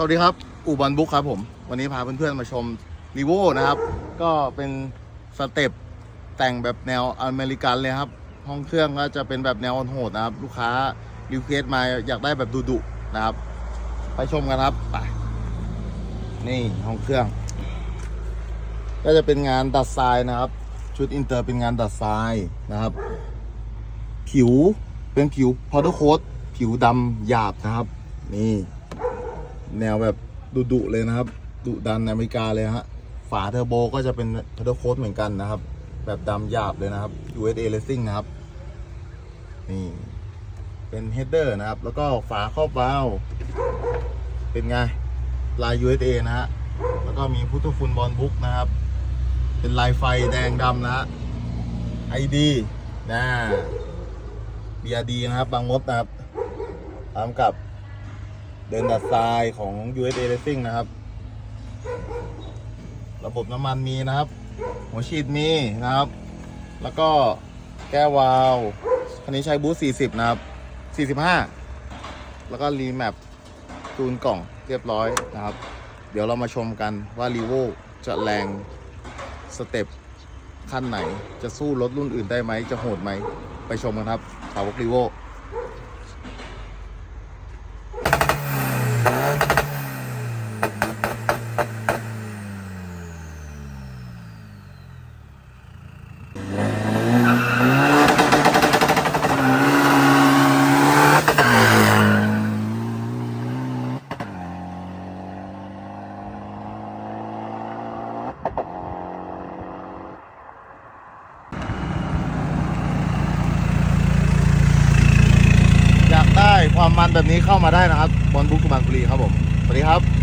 สวัสดีครับ อูบอลบุ๊กครับผม วันนี้พาเพื่อนๆมาชมรีโวนะครับ ก็เป็นสเต็ปแต่งแบบแนวอเมริกันเลยครับ ห้องเครื่องก็จะเป็นแบบแนวโหดนะครับ ลูกค้ารีเควสมาอยากได้แบบดุๆนะครับ ไปชมกันครับไปนี่ห้องเครื่อง ก็จะเป็นงานดัดทรายนะครับ ชุดอินเตอร์เป็นงานดัดทรายนะครับ ผิวเป็นผิวพอดโคตผิวดำหยาบนะครับ นี่ แนวแบบดุๆเลยนะครับดุดันอเมริกาเลยฮะฝาเทอร์โบก็จะเป็นพอดโคตเหมือนกันนะครับ แบบดำหยาบเลยนะครับ USA Racing นะครับ นี่ เป็นเฮดเดอร์นะครับ แล้วก็ฝาครอบวาล์วเป็นไง ลาย USA นะฮะแล้วก็มีพุทธคุณบอลบุ๊กนะครับ เป็นลายไฟแดงดำนะฮะ ID นะ BRD นะครับ บางมดนะครับพร้อมกับ เดินดัดทรายของ USA Racing นะครับ ระบบน้ำมันมีนะครับ หัวฉีดมีนะครับ แล้วก็แก้ววาล์วคันนี้ใช้บูส40 นะครับ 45 แล้วก็รีแมปจูนกล่องเรียบร้อยนะครับ เดี๋ยวเรามาชมกันว่ารีโวจะแรงสเต็ปขั้นไหน จะสู้รถรุ่นอื่นได้ไหม จะโหดไหม ไปชมกันครับสาวกรีโว อยากได้ความมันแบบนี้เข้ามาได้นะครับบอลบุ๊กสุพรรณบุรีครับผมสวัสดีครับ